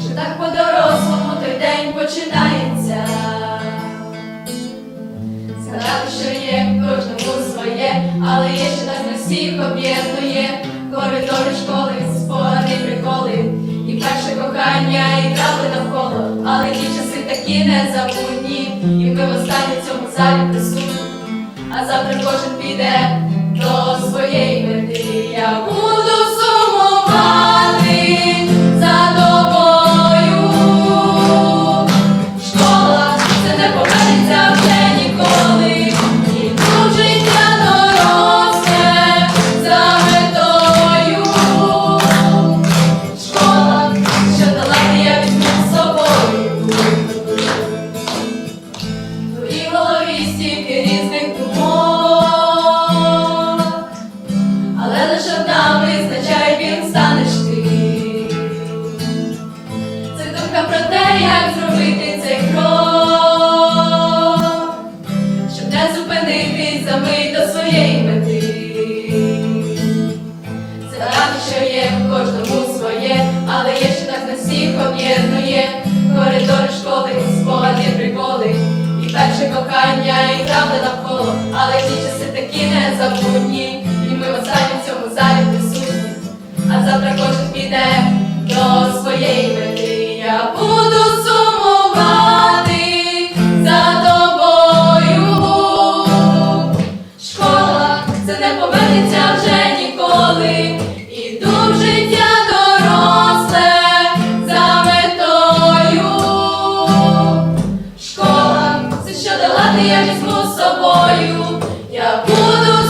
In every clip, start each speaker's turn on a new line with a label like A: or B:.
A: Що так по-дорослому той день починається. Кожному своє, але є ще нас на всіх об'єднує. Коридори школи, спори, приколи, і перше кохання, і трави навколо, але ті часи такі незабутні, і ми в останній цьому залі присутні, а завтра кожен піде до своєї мети. Своєї мети. Це рано, що є в кожному своє, але є ще так на всіх об'єднує коридори школи, спогади, приколи, і перше кохання, і правда навколо, але ті часи такі незабутні, і ми в останньому цьому залі не повернеться вже ніколи. Іду в життя доросле за метою. Школа це що дала я візьму з собою. Я буду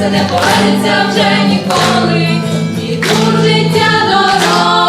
A: серце не повернеться вже ніколи, і тут життя дорога.